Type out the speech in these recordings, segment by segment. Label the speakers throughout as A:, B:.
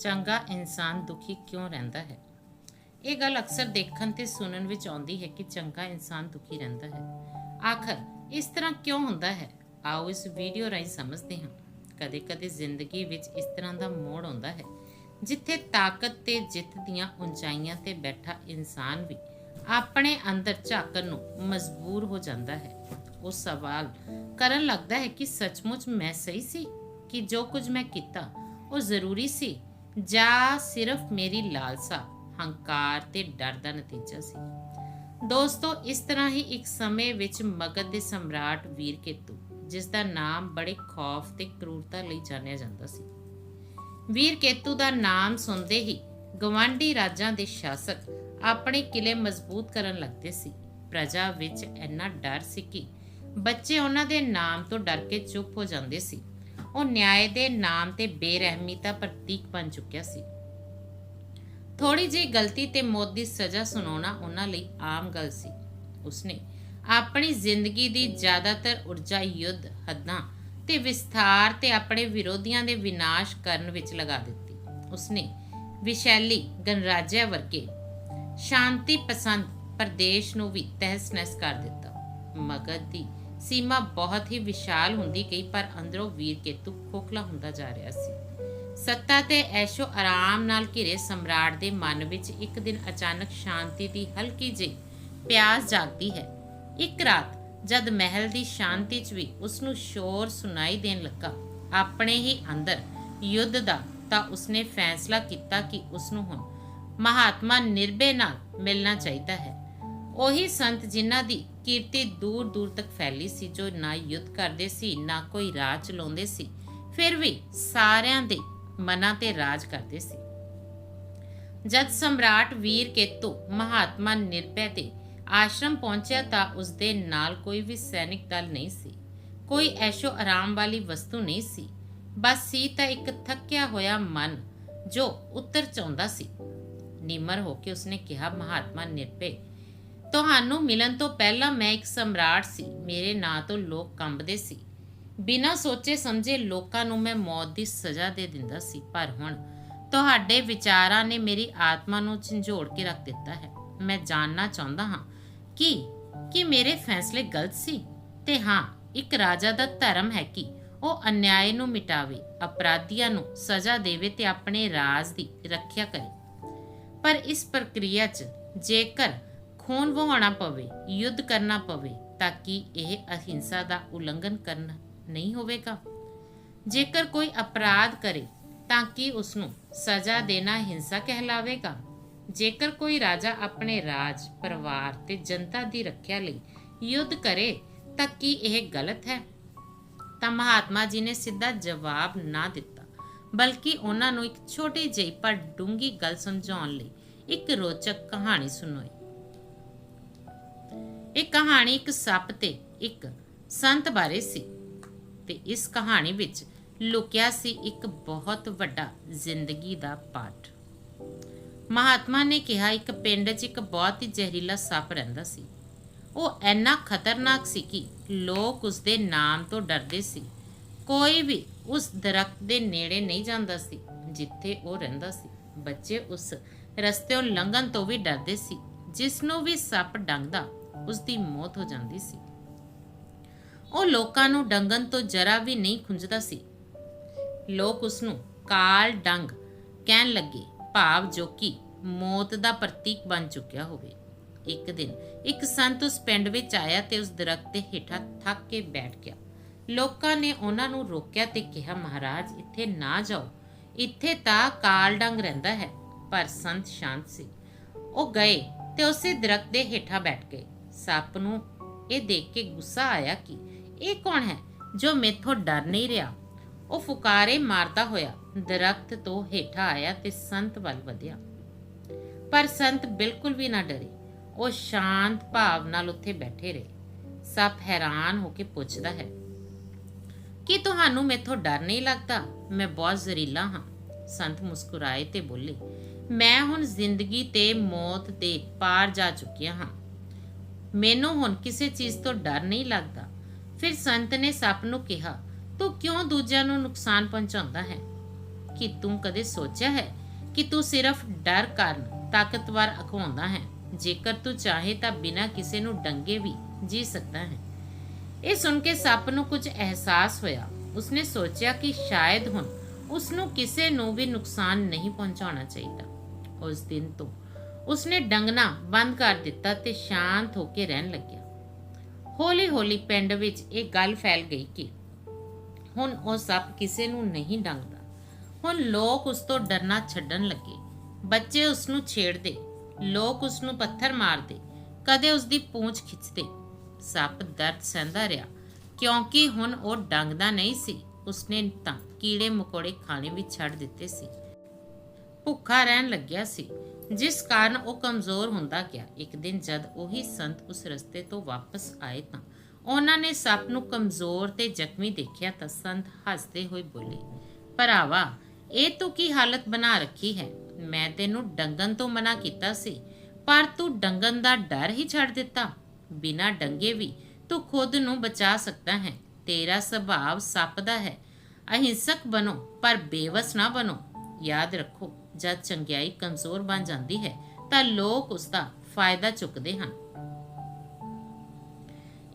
A: ਚੰਗਾ ਇਨਸਾਨ ਦੁਖੀ ਕਿਉਂ ਰਹਿੰਦਾ ਹੈ? ਇਹ ਗੱਲ ਅਕਸਰ ਦੇਖਣ ਤੇ ਸੁਣਨ ਵਿੱਚ ਆਉਂਦੀ ਹੈ ਕਿ ਚੰਗਾ ਇਨਸਾਨ ਦੁਖੀ ਰਹਿੰਦਾ ਹੈ। ਆਖਰ, ਇਸ ਤਰ੍ਹਾਂ ਕਿਉਂ ਹੁੰਦਾ ਹੈ? ਆਓ ਇਸ ਵੀਡੀਓ ਰਾਹੀਂ ਸਮਝਦੇ ਹਾਂ। ਕਦੇ-ਕਦੇ ਜ਼ਿੰਦਗੀ ਵਿੱਚ ਇਸ ਤਰ੍ਹਾਂ ਦਾ ਮੋੜ ਆਉਂਦਾ ਹੈ, ਜਿੱਥੇ ਤਾਕਤ ਤੇ ਜਿੱਤ ਦੀਆਂ ਉਚਾਈਆਂ ਤੇ ਬੈਠਾ ਇਨਸਾਨ ਵੀ ਆਪਣੇ ਅੰਦਰ ਝਾਕਣ ਨੂੰ ਮਜਬੂਰ ਹੋ ਜਾਂਦਾ ਹੈ। ਉਹ ਸਵਾਲ ਕਰਨ ਲੱਗਦਾ ਹੈ ਕਿ ਸੱਚਮੁੱਚ ਮੈਂ ਸਹੀ ਸੀ? ਕਿ ਜੋ ਕੁਝ ਮੈਂ ਕੀਤਾ, ਉਹ ਜ਼ਰੂਰੀ ਸੀ? ਜਾਂ ਸਿਰਫ ਮੇਰੀ ਲਾਲਸਾ, ਹੰਕਾਰ ਤੇ ਡਰ ਦਾ ਨਤੀਜਾ ਸੀ। ਦੋਸਤੋ, ਇਸ ਤਰ੍ਹਾਂ ਹੀ ਇੱਕ ਸਮੇਂ ਵਿੱਚ ਮਗਧ ਦੇ ਸਮਰਾਟ ਵੀਰਕੇਤੂ ਜਿਸ ਦਾ ਨਾਮ ਬੜੇ ਖੌਫ ਤੇ ਕਰੂਰਤਾ ਲਈ ਜਾਣਿਆ ਜਾਂਦਾ ਸੀ। ਵੀਰਕੇਤੂ ਦਾ ਨਾਮ ਸੁਣਦੇ ਹੀ ਗਵਾਂਢੀ ਰਾਜਾਂ ਦੇ ਸ਼ਾਸਕ ਆਪਣੇ ਕਿਲੇ ਮਜ਼ਬੂਤ ਕਰਨ ਲੱਗਦੇ ਸੀ। ਪ੍ਰਜਾ ਵਿੱਚ ਇੰਨਾ ਡਰ ਸੀ ਕਿ ਬੱਚੇ ਉਹਨਾਂ ਦੇ ਨਾਮ ਤੋਂ ਡਰ ਕੇ ਚੁੱਪ ਹੋ ਜਾਂਦੇ ਸੀ। ਉਹ ਨਿਆਂ ਦੇ ਨਾਮ ਤੇ ਬੇਰਹਿਮੀ ਦਾ ਪ੍ਰਤੀਕ ਬਣ ਚੁੱਕਿਆ ਸੀ। ਥੋੜੀ ਜਿਹੀ ਗਲਤੀ ਤੇ ਮੌਤ ਦੀ ਸਜ਼ਾ ਸੁਣਾਉਣਾ ਉਹਨਾਂ ਲਈ ਆਮ ਗੱਲ ਸੀ। ਉਸਨੇ ਆਪਣੀ ਜ਼ਿੰਦਗੀ ਦੀ ਜ਼ਿਆਦਾਤਰ ਊਰਜਾ ਯੁੱਧ, ਹੱਦਾਂ ਤੇ ਵਿਸਥਾਰ ਤੇ ਆਪਣੇ ਵਿਰੋਧੀਆਂ ਦੇ ਵਿਨਾਸ਼ ਕਰਨ ਵਿੱਚ ਲਗਾ ਦਿੱਤੀ। ਉਸਨੇ ਵਿਸ਼ੈਲੀ ਗਣਰਾਜਿਆ ਵਰਗੇ ਸ਼ਾਂਤੀ ਪਸੰਦ ਪ੍ਰਦੇਸ਼ ਨੂੰ ਵੀ ਤਹਿਸ-ਨਹਿਸ ਕਰ ਦਿੱਤਾ। ਮਗਧ ਦੀ ਸੀਮਾ ਬਹੁਤ ਹੀ ਵਿਸ਼ਾਲ ਹੁੰਦੀ ਗਈ, ਪਰ ਅੰਦਰੋਂ ਵੀਰ ਕੇਤੂ ਖੋਖਲਾ ਹੁੰਦਾ ਜਾ ਰਿਹਾ ਸੀ। ਸੱਤਾ ਤੇ ਐਸ਼ੋ ਆਰਾਮ ਨਾਲ ਘਿਰੇ ਸਮਰਾਟ ਦੇ ਮਨ ਵਿੱਚ ਇੱਕ ਦਿਨ ਅਚਾਨਕ ਸ਼ਾਂਤੀ ਦੀ ਹਲਕੀ ਜਿਹੀ ਪਿਆਸ ਜਾਗਦੀ ਹੈ। ਇੱਕ ਰਾਤ ਜਦ ਮਹਿਲ ਦੀ ਸ਼ਾਂਤੀ 'ਚ ਵੀ ਉਸ ਨੂੰ ਸ਼ੋਰ ਸੁਣਾਈ ਦੇਣ ਲੱਗਾ, ਆਪਣੇ ਹੀ ਅੰਦਰ ਯੁੱਧ ਦਾ, ਤਾਂ ਉਸਨੇ ਫੈਸਲਾ ਕੀਤਾ ਕਿ ਉਸ ਨੂੰ ਹੁਣ ਮਹਾਤਮਾ ਨਿਰਭੈ ਨਾਲ ਮਿਲਣਾ ਚਾਹੀਦਾ ਹੈ। ਉਹੀ ਸੰਤ ਜਿਨ੍ਹਾਂ ਦੀ ਕੀਰਤੀ ਦੂਰ ਦੂਰ ਤੱਕ ਫੈਲੀ ਸੀ, ਜੋ ਨਾ ਯੁੱਧ ਕਰਦੇ ਸੀ, ਨਾ ਕੋਈ ਰਾਜ ਚਲਾਉਂਦੇ ਸੀ, ਫਿਰ ਵੀ ਸਾਰਿਆਂ ਦੇ ਮਨਾਂ ਤੇ ਰਾਜ ਕਰਦੇ ਸੀ। ਜਦ ਸਮਰਾਟ ਵੀਰ ਕੇਤੂ ਮਹਾਤਮਾ ਨਿਰਭੈ ਦੇ ਆਸ਼ਰਮ ਪਹੁੰਚਿਆ ਤਾਂ ਉਸ ਦੇ ਨਾਲ ਕੋਈ ਵੀ ਸੈਨਿਕ ਦਲ ਨਹੀਂ ਸੀ, ਕੋਈ ਐਸ਼ੋ ਆਰਾਮ ਵਾਲੀ ਵਸਤੂ ਨਹੀਂ ਸੀ, ਬਸ ਸੀ ਤਾਂ ਇੱਕ ਥੱਕਿਆ ਹੋਇਆ ਮਨ ਜੋ ਉੱਤਰ ਚਾਹੁੰਦਾ ਸੀ। ਨਿਮਰ ਹੋ ਕੇ ਉਸਨੇ ਕਿਹਾ, ਮਹਾਤਮਾ ਨਿਰਭੈ ਤੁਹਾਨੂੰ ਮਿਲਣ ਤੋਂ ਪਹਿਲਾਂ ਮੈਂ ਇੱਕ ਸਮਰਾਟ ਸੀ। ਮੇਰੇ ਨਾਂ ਤੋਂ ਲੋਕ ਕੰਬਦੇ ਸੀ। ਬਿਨਾਂ ਸੋਚੇ ਸਮਝੇ ਲੋਕਾਂ ਨੂੰ ਮੈਂ ਮੌਤ ਦੀ ਸਜ਼ਾ ਦੇ ਦਿੰਦਾ ਸੀ। ਪਰ ਹੁਣ ਤੁਹਾਡੇ ਵਿਚਾਰਾਂ ਨੇ ਮੇਰੀ ਆਤਮਾ ਨੂੰ ਝੰਜੋੜ ਕੇ ਰੱਖ ਦਿੱਤਾ ਹੈ। ਮੈਂ ਜਾਣਨਾ ਚਾਹੁੰਦਾ ਹਾਂ ਕਿ ਕਿ ਮੇਰੇ ਫੈਸਲੇ ਗਲਤ ਸੀ? ਤੇ ਹਾਂ, ਇੱਕ ਰਾਜਾ ਦਾ ਧਰਮ ਹੈ ਕਿ ਉਹ ਅਨਿਆਏ ਨੂੰ ਮਿਟਾਵੇ, ਅਪਰਾਧੀਆਂ ਨੂੰ ਸਜ਼ਾ ਦੇਵੇ ਤੇ ਆਪਣੇ ਰਾਜ ਦੀ ਰੱਖਿਆ ਕਰੇ। ਪਰ ਇਸ ਪ੍ਰਕਿਰਿਆ 'ਚ ਜੇਕਰ ਖੂਨ ਵਹਾਉਣਾ ਪਵੇ, ਯੁੱਧ ਕਰਨਾ ਪਵੇ, ਤਾਂ ਕਿ ਇਹ ਅਹਿੰਸਾ ਦਾ ਉਲੰਘਣ ਕਰਨਾ ਨਹੀਂ ਹੋਵੇਗਾ? ਜੇਕਰ ਕੋਈ ਅਪਰਾਧ ਕਰੇ, ਤਾਂ ਕਿ ਉਸ ਨੂੰ ਸਜ਼ਾ ਦੇਣਾ ਹਿੰਸਾ ਕਹਿਲਾਵੇਗਾ? ਜੇਕਰ ਕੋਈ ਰਾਜਾ ਆਪਣੇ ਰਾਜ, ਪਰਿਵਾਰ ਤੇ ਜਨਤਾ ਦੀ ਰੱਖਿਆ ਲਈ ਯੁੱਧ ਕਰੇ, ਤਾਂ ਕੀ ਇਹ ਗਲਤ ਹੈ? ਤਾਂ ਮਹਾਤਮਾ ਜੀ ਨੇ ਸਿੱਧਾ ਜਵਾਬ ਨਾ ਦਿੱਤਾ, ਬਲਕਿ ਉਹਨਾਂ ਨੂੰ ਇੱਕ ਛੋਟੀ ਜਿਹੀ ਪਰ ਡੂੰਗੀ ਗੱਲ ਸਮਝਾਉਣ ਲਈ ਇੱਕ ਰੋਚਕ ਕਹਾਣੀ ਸੁਣਾਈ। ਇਹ ਕਹਾਣੀ ਇੱਕ ਸੱਪ ਤੇ ਇੱਕ ਸੰਤ ਬਾਰੇ ਸੀ ਤੇ ਇਸ ਕਹਾਣੀ ਵਿੱਚ ਲੁਕਿਆ ਸੀ ਇੱਕ ਬਹੁਤ ਵੱਡਾ ਜ਼ਿੰਦਗੀ ਦਾ ਪਾਠ। ਮਹਾਤਮਾ ਨੇ ਕਿਹਾ, ਇੱਕ ਪਿੰਡ 'ਚ ਇੱਕ ਬਹੁਤ ਹੀ ਜ਼ਹਿਰੀਲਾ ਸੱਪ ਰਹਿੰਦਾ ਸੀ। ਉਹ ਇੰਨਾ ਖਤਰਨਾਕ ਸੀ ਕਿ ਲੋਕ ਉਸ ਦੇ ਨਾਮ ਤੋਂ ਡਰਦੇ ਸੀ। ਕੋਈ ਵੀ ਉਸ ਦਰਖਤ ਦੇ ਨੇੜੇ ਨਹੀਂ ਜਾਂਦਾ ਸੀ ਜਿੱਥੇ ਉਹ ਰਹਿੰਦਾ ਸੀ। ਬੱਚੇ ਉਸ ਰਸਤੇੋਂ ਲੰਘਣ ਤੋਂ ਵੀ ਡਰਦੇ ਸੀ, ਜਿਸ ਨੂੰ ਵੀ ਸੱਪ ਡੰਗਦਾ ਉਸ ਦੀ ਮੌਤ ਹੋ ਜਾਂਦੀ ਸੀ। ਉਹ ਲੋਕਾਂ ਨੂੰ ਡੰਗਣ ਤੋਂ ਜਰਾ ਵੀ ਨਹੀਂ ਖੁੰਝਦਾ ਸੀ। ਲੋਕ ਉਸ ਨੂੰ ਕਾਲ ਡੰਗ ਕਹਿਣ ਲੱਗੇ, ਭਾਵ ਜੋ ਕਿ ਮੌਤ ਦਾ ਪ੍ਰਤੀਕ ਬਣ ਚੁੱਕਿਆ ਹੋਵੇ। ਇੱਕ ਦਿਨ ਇੱਕ ਸੰਤ ਉਸ ਪਿੰਡ ਵਿੱਚ ਆਇਆ ਤੇ ਉਸ ਦਰਖਤ ਦੇ ਹੇਠਾਂ ਥੱਕ ਕੇ ਬੈਠ ਗਿਆ। ਲੋਕਾਂ ਨੇ ਉਹਨਾਂ ਨੂੰ ਰੋਕਿਆ ਤੇ ਕਿਹਾ, ਮਹਾਰਾਜ, ਇੱਥੇ ਨਾ ਜਾਓ। ਇੱਥੇ ਤਾਂ ਕਾਲ ਡੰਗ ਰਹਿੰਦਾ ਹੈ, ਪਰ ਸੰਤ ਸ਼ਾਂਤ ਸੀ। ਉਹ ਗਏ ਤੇ ਉਸੇ ਦਰਖਤ ਦੇ ਹੇਠਾਂ ਬੈਠ ਗਏ। ਸੱਪ ਨੂੰ ਇਹ ਦੇਖ ਕੇ ਗੁੱਸਾ ਆਇਆ ਕਿ ਇਹ ਕੌਣ ਹੈ ਜੋ ਮੇਥੋਂ ਡਰ ਨਹੀਂ ਰਿਹਾ? ਉਹ ਫੁਕਾਰੇ ਮਾਰਦਾ ਹੋਇਆ ਦਰਖਤ ਤੋਂ ਹੇਠਾਂ ਆਇਆ ਤੇ ਸੰਤ ਵੱਲ ਵਧਿਆ। ਪਰ ਸੰਤ ਬਿਲਕੁਲ ਵੀ ਨਾ ਡਰੇ। ਉਹ ਸ਼ਾਂਤ ਭਾਵ ਨਾਲ ਉੱਥੇ ਬੈਠੇ ਰਹੇ। ਸੱਪ ਹੈਰਾਨ ਹੋ ਕੇ ਪੁੱਛਦਾ ਹੈ, ਕਿ ਤੁਹਾਨੂੰ ਮੇਥੋਂ ਡਰ ਨਹੀਂ ਲੱਗਦਾ? ਮੈਂ ਬਹੁਤ ਜ਼ਰੀਲਾ ਹਾਂ। ਸੰਤ ਮੁਸਕਰਾਏ ਤੇ ਬੋਲੇ, ਮੈਂ ਹੁਣ ਜ਼ਿੰਦਗੀ ਤੇ ਮੌਤ ਦੇ ਪਾਰ ਜਾ ਚੁੱਕਿਆ ਹਾਂ। ਮੈਨੂੰ ਹੁਣ ਕਿਸੇ ਚੀਜ਼ ਤੋਂ ਡਰ ਨਹੀਂ ਲੱਗਦਾ। ਫਿਰ ਸੰਤ ਨੇ ਸੱਪ ਨੂੰ ਕਿਹਾ, ਤੂੰ ਕਿਉਂ ਦੂਜਿਆਂ ਨੂੰ ਨੁਕਸਾਨ ਪਹੁੰਚਾਉਂਦਾ ਹੈ? ਕਿ ਤੂੰ ਕਦੇ ਸੋਚਿਆ ਹੈ ਕਿ ਤੂੰ ਸਿਰਫ ਡਰ ਕਾਰਨ ਤਾਕਤਵਰ ਅਖਵਾਉਂਦਾ ਹੈ? ਜੇਕਰ ਤੂੰ ਚਾਹੇ ਤਾਂ ਬਿਨਾਂ ਕਿਸੇ ਨੂੰ ਡੰਗੇ ਵੀ ਜੀ ਸਕਦਾ ਹੈ। ਇਹ ਸੁਣ ਕੇ ਸੱਪ ਨੂੰ ਕੁਝ ਅਹਿਸਾਸ ਹੋਇਆ। ਉਸਨੇ ਸੋਚਿਆ ਕਿ ਸ਼ਾਇਦ ਹੁਣ ਉਸ ਨੂੰ ਕਿਸੇ ਨੂੰ ਵੀ ਨੁਕਸਾਨ ਨਹੀਂ ਪਹੁੰਚਾਉਣਾ ਚਾਹੀਦਾ। ਉਸ ਦਿਨ ਤੋਂ ਉਸਨੇ ਡੰਗਣਾ ਬੰਦ ਕਰ ਦਿੱਤਾ ਤੇ ਸ਼ਾਂਤ ਹੋ ਕੇ ਰਹਿਣ ਲੱਗਿਆ। ਹੌਲੀ-ਹੌਲੀ ਪਿੰਡ ਵਿੱਚ ਇਹ ਗੱਲ ਫੈਲ ਗਈ ਕਿ ਹੁਣ ਉਹ ਸੱਪ ਕਿਸੇ ਨੂੰ ਨਹੀਂ ਡੰਗਦਾ। ਹੁਣ ਲੋਕ ਉਸ ਤੋਂ ਡਰਨਾ ਛੱਡਣ ਲੱਗੇ। ਬੱਚੇ ਉਸ ਨੂੰ ਛੇੜਦੇ, ਲੋਕ ਉਸ ਨੂੰ ਪੱਥਰ ਮਾਰਦੇ, ਕਦੇ ਉਸ ਦੀ ਪੂੰਛ ਖਿੱਚਦੇ। ਸੱਪ ਦਰਦ ਸਹਿੰਦਾ ਰਿਹਾ, ਕਿਉਂਕਿ ਹੁਣ ਉਹ ਡੰਗਦਾ ਨਹੀਂ ਸੀ। ਉਸਨੇ ਤਾਂ ਕੀੜੇ ਮਕੌੜੇ ਖਾਣੇ ਵੀ ਛੱਡ ਦਿੱਤੇ ਸੀ। ਭੁੱਖਾ ਰਹਿਣ ਲੱਗਿਆ ਸੀ। ਜਿਸ ਕਾਰਨ ਉਹ ਕਮਜ਼ੋਰ ਹੁੰਦਾ ਗਿਆ। ਇੱਕ ਦਿਨ ਜਦ ਉਹੀ ਸੰਤ ਉਸ ਰਸਤੇ ਤੋਂ ਵਾਪਸ ਆਏ ਤਾਂ ਉਹਨਾਂ ਨੇ ਸੱਪ ਨੂੰ ਕਮਜ਼ੋਰ ਤੇ ਜ਼ਖਮੀ ਦੇਖਿਆ ਤਾਂ ਸੰਤ ਹੱਸਦੇ ਹੋਏ ਬੋਲੇ, ਭਰਾਵਾ, ਇਹ ਤੂੰ ਕੀ ਹਾਲਤ ਬਣਾ ਰੱਖੀ ਹੈ? ਮੈਂ ਤੈਨੂੰ ਡੰਗਣ ਤੋਂ ਮਨਾ ਕੀਤਾ ਸੀ, ਪਰ ਤੂੰ ਡੰਗਣ ਦਾ ਡਰ ਹੀ ਛੱਡ ਦਿੱਤਾ। ਬਿਨਾਂ ਡੰਗੇ ਵੀ ਤੂੰ ਖੁਦ ਨੂੰ ਬਚਾ ਸਕਦਾ ਹੈ। ਤੇਰਾ ਸੁਭਾਅ ਸੱਪ ਦਾ ਹੈ। ਅਹਿੰਸਕ ਬਣੋ, ਪਰ ਬੇਵਸ ਨਾ ਬਣੋ। ਯਾਦ ਰੱਖੋ ਜਦ ਚੰਗਿਆਈ ਕਮਜ਼ੋਰ ਬਣ ਜਾਂਦੀ ਹੈ, ਤਾਂ ਲੋਕ ਉਸ ਦਾ ਫਾਇਦਾ ਚੁੱਕਦੇ ਹਨ।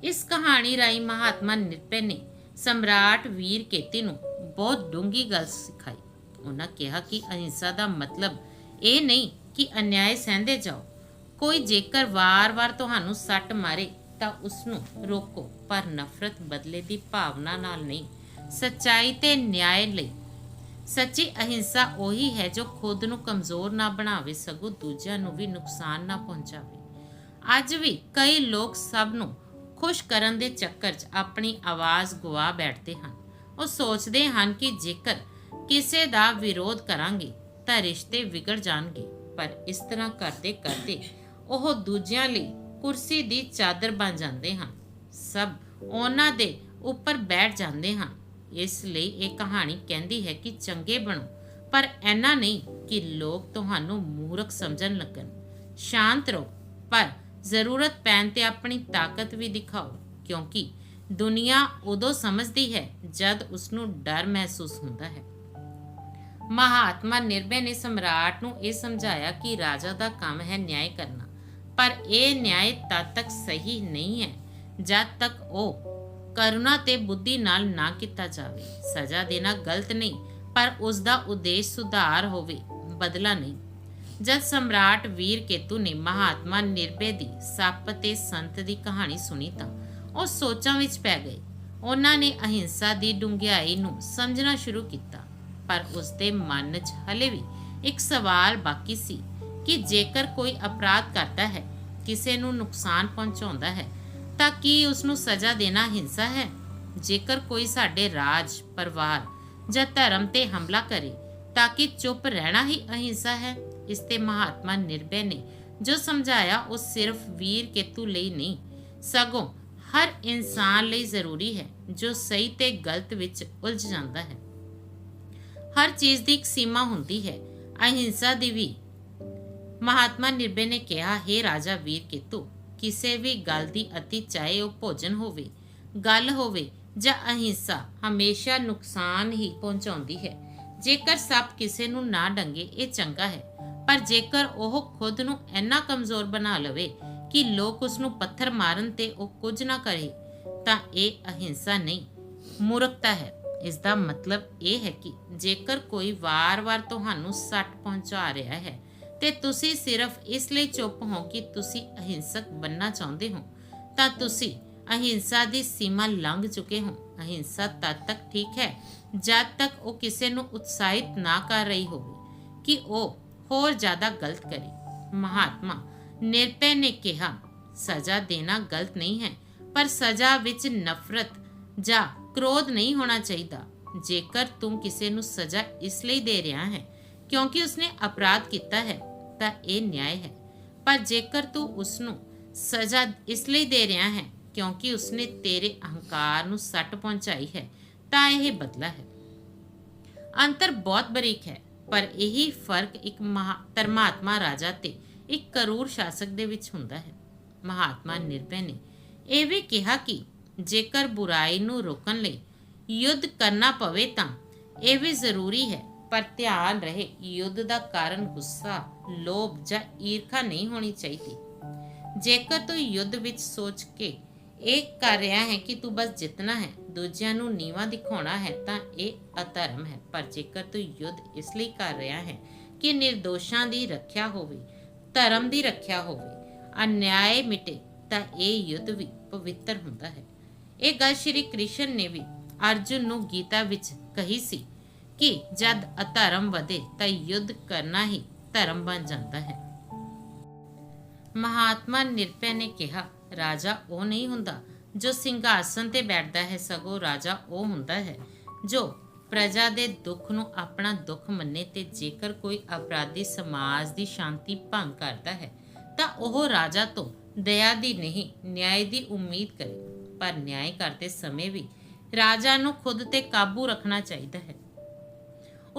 A: ਇਸ ਕਹਾਣੀ ਰਾਹੀਂ ਮਹਾਤਮਾ ਨਿਰਭੈ ਨੇ ਸਮਰਾਟ ਵੀਰ ਕੇਤੀ ਨੂੰ ਬਹੁਤ ਡੂੰਗੀ ਗੱਲ ਸਿਖਾਈ। ਉਹਨਾਂ ਕਿਹਾ ਕਿ ਅਹਿੰਸਾ ਦਾ ਮਤਲਬ ਇਹ ਨਹੀਂ ਕਿ ਅਨਿਆਏ ਸਹਿੰਦੇ ਜਾਓ। ਕੋਈ ਜੇਕਰ ਵਾਰ-ਵਾਰ ਤੁਹਾਨੂੰ ਸੱਟ ਮਾਰੇ, ਤਾਂ ਉਸ ਨੂੰ ਰੋਕੋ, ਪਰ ਨਫ਼ਰਤ ਬਦਲੇ ਦੀ ਭਾਵਨਾ ਨਾਲ ਨਹੀਂ। ਸੱਚਾਈ ਤੇ ਨਿਆਂ ਲਈ ਸੱਚੀ ਅਹਿੰਸਾ ਉਹੀ ਹੈ ਜੋ ਖੁਦ ਨੂੰ ਕਮਜ਼ੋਰ ਨਾ ਬਣਾਵੇ, ਸਗੋਂ ਦੂਜਿਆਂ ਨੂੰ ਵੀ ਨੁਕਸਾਨ ਨਾ ਪਹੁੰਚਾਵੇ। ਅੱਜ ਵੀ ਕਈ ਲੋਕ ਸਭ ਨੂੰ ਖੁਸ਼ ਕਰਨ ਦੇ ਚੱਕਰ 'ਚ ਆਪਣੀ ਆਵਾਜ਼ ਗਵਾ ਬੈਠਦੇ ਹਨ। ਉਹ ਸੋਚਦੇ ਹਨ ਕਿ ਜੇਕਰ ਕਿਸੇ ਦਾ ਵਿਰੋਧ ਕਰਾਂਗੇ ਤਾਂ ਰਿਸ਼ਤੇ ਵਿਗੜ ਜਾਣਗੇ, ਪਰ ਇਸ ਤਰ੍ਹਾਂ ਕਰਦੇ ਕਰਦੇ ਉਹ ਦੂਜਿਆਂ ਲਈ ਕੁਰਸੀ ਦੀ ਚਾਦਰ ਬਣ ਜਾਂਦੇ ਹਨ। ਸਭ ਉਹਨਾਂ ਦੇ ਉੱਪਰ ਬੈਠ ਜਾਂਦੇ ਹਨ। ਇਸ ਲਈ ਇਹ ਕਹਾਣੀ ਕਹਿੰਦੀ ਹੈ ਕਿ ਚੰਗੇ ਬਣੋ, ਪਰ ਐਨਾ ਨਹੀਂ ਕਿ ਲੋਕ ਤੁਹਾਨੂੰ ਮੂਰਖ ਸਮਝਣ ਲੱਗਣ। ਸ਼ਾਂਤ ਰਹੋ, ਪਰ ਜ਼ਰੂਰਤ ਪੈਣ ਤੇ ਆਪਣੀ ਤਾਕਤ ਵੀ ਦਿਖਾਓ, ਕਿਉਂਕਿ ਦੁਨੀਆ ਉਦੋਂ ਸਮਝਦੀ ਹੈ ਜਦ ਉਸ ਨੂੰ ਡਰ ਮਹਿਸੂਸ ਹੁੰਦਾ ਹੈ। ਮਹਾਤਮਾ ਨਿਰਭੈ ਨੇ ਸਮਰਾਟ ਨੂੰ ਇਹ ਸਮਝਾਇਆ ਕਿ ਰਾਜਾ ਦਾ ਕੰਮ ਹੈ ਨਿਆਂ ਕਰਨਾ, ਪਰ ਇਹ ਨਿਆਂ ਤਦ ਤੱਕ ਸਹੀ ਨਹੀਂ ਹੈ ਜਦ ਤੱਕ ਉਹ ਕਰੁਣਾ ਤੇ ਬੁੱਧੀ ਨਾਲ ਨਾ ਕੀਤਾ ਜਾਵੇ। ਸਜ਼ਾ ਦੇਣਾ ਗਲਤ ਨਹੀਂ, ਪਰ ਉਸ ਦਾ ਉਦੇਸ਼ ਸੁਧਾਰ ਹੋਵੇ, ਬਦਲਾ ਨਹੀਂ। ਜਦ ਸਮਰਾਟ ਵੀਰ ਕੇਤੂ ਨੇ ਮਹਾਤਮਾ ਨਿਰਭੇ ਦੀ ਸੱਪ ਤੇ ਸੰਤ ਦੀ ਕਹਾਣੀ ਸੁਣੀ ਤਾਂ ਉਹ ਸੋਚਾਂ ਵਿੱਚ ਪੈ ਗਏ। ਉਹਨਾਂ ਨੇ ਅਹਿੰਸਾ ਦੀ ਡੂੰਘਿਆਈ ਨੂੰ ਸਮਝਣਾ ਸ਼ੁਰੂ ਕੀਤਾ, ਪਰ ਉਸ ਦੇ ਮਨ 'ਚ ਹਲੇ ਵੀ ਇੱਕ ਸਵਾਲ ਬਾਕੀ ਸੀ ਕਿ ਜੇਕਰ ਕੋਈ ਅਪਰਾਧ ਕਰਦਾ ਹੈ, ਕਿਸੇ ਨੂੰ ਨੁਕਸਾਨ ਪਹੁੰਚਾਉਂਦਾ ਹੈ ਤਾਂ ਕੀ ਉਸ ਨੂੰ ਸਜ਼ਾ ਦੇਣਾ ਹਿੰਸਾ ਹੈ? ਜੇਕਰ ਕੋਈ ਸਾਡੇ ਰਾਜ, ਪਰਿਵਾਰ ਜਾਂ ਧਰਮ ਤੇ ਹਮਲਾ ਕਰੇ, ਤਾਂ ਕਿ ਚੁੱਪ ਰਹਿਣਾ ਹੀ ਅਹਿੰਸਾ ਹੈ? ਇਸ ਤੇ ਮਹਾਤਮਾ ਨਿਰਭੈ ਨੇ ਜੋ ਸਮਝਾਇਆ, ਉਹ ਸਿਰਫ ਵੀਰ ਕੇਤੂ ਲਈ ਨਹੀਂ, ਸਗੋਂ ਹਰ ਇਨਸਾਨ ਲਈ ਜ਼ਰੂਰੀ ਹੈ, ਜੋ ਸਹੀ ਤੇ ਗਲਤ ਵਿੱਚ ਉਲਝ ਜਾਂਦਾ ਹੈ। ਹਰ ਚੀਜ਼ ਦੀ ਇੱਕ ਸੀਮਾ ਹੁੰਦੀ ਹੈ। ਅਹਿੰਸਾ ਦੀ ਵੀ। ਮਹਾਤਮਾ ਨਿਰਭੈ ਨੇ ਕਿਹਾ, ਹੈ ਰਾਜਾ ਵੀਰ ਕੇਤੂ ਕਿਸੇ ਵੀ ਗੱਲ ਦੀ ਅਤੀ, ਚਾਹੇ ਉਹ ਭੋਜਨ ਹੋਵੇ, ਗੱਲ ਹੋਵੇ ਜਾਂ ਅਹਿੰਸਾ, ਹਮੇਸ਼ਾ ਨੁਕਸਾਨ ਹੀ ਪਹੁੰਚਾਉਂਦੀ ਹੈ। ਜੇਕਰ ਸੱਪ ਕਿਸੇ ਨੂੰ ਨਾ ਡੰਗੇ, ਇਹ ਚੰਗਾ ਹੈ। ਪਰ ਜੇਕਰ ਉਹ ਖੁਦ ਨੂੰ ਇੰਨਾ ਕਮਜ਼ੋਰ ਬਣਾ ਲਵੇ ਕਿ ਲੋਕ ਉਸ ਨੂੰ ਪੱਥਰ ਮਾਰਨ ਤੇ ਉਹ ਕੁਝ ਨਾ ਕਰੇ, ਤਾਂ ਇਹ ਅਹਿੰਸਾ ਨਹੀਂ, ਮੂਰਖਤਾ ਹੈ। ਇਸ ਦਾ ਮਤਲਬ ਇਹ ਹੈ ਕਿ ਜੇਕਰ ਕੋਈ ਵਾਰ-ਵਾਰ ਤੁਹਾਨੂੰ ਸੱਟ ਪਹੁੰਚਾ ਰਿਹਾ ਹੈ ਤੇ ਤੁਸੀਂ ਸਿਰਫ ਇਸ ਲਈ ਚੁੱਪ ਹੋ ਕਿ ਤੁਸੀਂ ਅਹਿੰਸਕ ਬੰਨਣਾ ਚਾਹੁੰਦੇ ਹੋ। ਤਾਂ ਤੁਸੀਂ ਅਹਿੰਸਾ ਦੀ ਸੀਮਾ ਲੰਘ ਚੁੱਕੇ ਹੋ। ਅਹਿੰਸਾ ਤਦ ਤੱਕ ਠੀਕ ਹੈ ਜਦ ਤੱਕ ਉਹ ਕਿਸੇ ਨੂੰ ਉਤਸ਼ਾਹਿਤ ਨਾ ਕਰ ਰਹੀ ਹੋਵੇ ਕਿ ਉਹ ਹੋਰ ਜ਼ਿਆਦਾ ਗਲਤ ਕਰੇ। ਮਹਾਤਮਾ ਨਿਰਪੈ ਨੇ ਕਿਹਾ, ਸਜ਼ਾ ਦੇਣਾ ਗਲਤ ਨਹੀਂ ਹੈ, ਪਰ ਸਜ਼ਾ ਵਿੱਚ ਨਫ਼ਰਤ ਜਾਂ ਕ੍ਰੋਧ ਨਹੀਂ ਹੋਣਾ ਚਾਹੀਦਾ। ਜੇਕਰ ਤੂੰ ਕਿਸੇ ਨੂੰ ਸਜ਼ਾ ਇਸ ਲਈ ਦੇ ਰਿਹਾ ਹੈ ਕਿਉਂਕਿ ਉਸਨੇ ਅਪਰਾਧ ਕੀਤਾ ਹੈ ਤਾਂ ਇਹ ਨਿਆਂ ਹੈ। ਪਰ ਜੇਕਰ ਤੂੰ ਉਸ ਨੂੰ ਸਜ਼ਾ ਇਸ ਲਈ ਦੇ ਰਿਹਾ ਹੈ ਕਿਉਂਕਿ ਉਸਨੇ ਤੇਰੇ ਅਹੰਕਾਰ ਨੂੰ ਸੱਟ ਪਹੁੰਚਾਈ ਹੈ, ਤਾਂ ਇਹ ਬਦਲਾ ਹੈ। ਅੰਤਰ ਬਹੁਤ ਬਰੀਕ ਹੈ, ਪਰ ਇਹੀ ਫ਼ਰਕ ਇੱਕ ਮਹਾ, ਧਰਮਾਤਮਾ ਰਾਜਾ ਤੇ ਇੱਕ ਕਰੂਰ ਸ਼ਾਸਕ ਦੇ ਵਿੱਚ ਹੁੰਦਾ ਹੈ। ਮਹਾਤਮਾ ਨਿਰਭੈ ਨੇ ਇਹ ਵੀ ਕਿਹਾ ਕਿ ਜੇਕਰ ਬੁਰਾਈ ਨੂੰ ਰੋਕਣ ਲਈ ਯੁੱਧ ਕਰਨਾ ਪਵੇ ਤਾਂ ਇਹ ਵੀ ਜ਼ਰੂਰੀ ਹੈ ਪਰ ਧਿਆਨ ਰਹੇ, ਯੁੱਧ ਦਾ ਕਾਰਨ ਗੁੱਸਾ, ਲੋਭ ਜਾਂ ਈਰਖਾ ਨਹੀਂ ਹੋਣੀ ਚਾਹੀਦੀ। ਜੇਕਰ ਤੂੰ ਯੁੱਧ ਵਿੱਚ ਸੋਚ ਕੇ ਇਹ ਕਰ ਰਿਹਾ ਹੈ ਕਿ ਤੂੰ ਬਸ ਜਿੱਤਣਾ ਹੈ, ਦੂਜਿਆਂ ਨੂੰ ਨੀਵਾ ਦਿਖਾਉਣਾ ਹੈ, ਤਾਂ ਇਹ ਅਧਰਮ ਹੈ। ਪਰ ਜੇਕਰ ਤੂੰ ਯੁੱਧ ਇਸ ਲਈ ਕਰ ਰਿਹਾ ਹੈ ਕਿ નિર્ਦੋਸ਼ਾਂ ਦੀ ਰੱਖਿਆ ਹੋਵੇ, ਧਰਮ ਦੀ ਰੱਖਿਆ ਹੋਵੇ, ਅਨਿਆਏ ਮਿਟੇ, ਤਾਂ ਇਹ ਯੁੱਧ ਵੀ ਪਵਿੱਤਰ ਹੁੰਦਾ ਹੈ। ਇਹ ਗੱਲ ਸ਼੍ਰੀ ਕ੍ਰਿਸ਼ਨ ਨੇ ਵੀ ਅਰਜੁਨ ਨੂੰ ਗੀਤਾ ਵਿੱਚ ਕਹੀ ਸੀ। ਕਿ ਜਦ ਅਧਰਮ ਵਧੇ ਤਾਂ ਯੁੱਧ ਕਰਨਾ ਹੀ ਧਰਮ ਬਣ ਜਾਂਦਾ ਹੈ। ਮਹਾਤਮਾ ਨਿਰਭੈ ਨੇ ਕਿਹਾ, ਰਾਜਾ ਉਹ ਨਹੀਂ ਹੁੰਦਾ ਜੋ ਸਿੰਘਾਸਨ ਤੇ ਬੈਠਦਾ ਹੈ, ਸਗੋਂ ਰਾਜਾ ਉਹ ਹੁੰਦਾ ਹੈ ਜੋ ਪ੍ਰਜਾ ਦੇ ਦੁੱਖ ਨੂੰ ਆਪਣਾ ਦੁੱਖ ਮੰਨੇ ਤੇ ਜੇਕਰ ਕੋਈ ਅਪਰਾਧੀ ਸਮਾਜ ਦੀ ਸ਼ਾਂਤੀ ਭੰਗ ਕਰਦਾ ਹੈ, ਤਾਂ ਉਹ ਰਾਜਾ ਤੋਂ ਦਇਆ ਦੀ ਨਹੀਂ, ਨਿਆਂ ਦੀ ਉਮੀਦ ਕਰੇ। ਪਰ ਨਿਆਂ ਕਰਦੇ ਸਮੇਂ ਵੀ ਰਾਜਾ ਨੂੰ ਖੁਦ ਤੇ ਕਾਬੂ ਰੱਖਣਾ ਚਾਹੀਦਾ ਹੈ।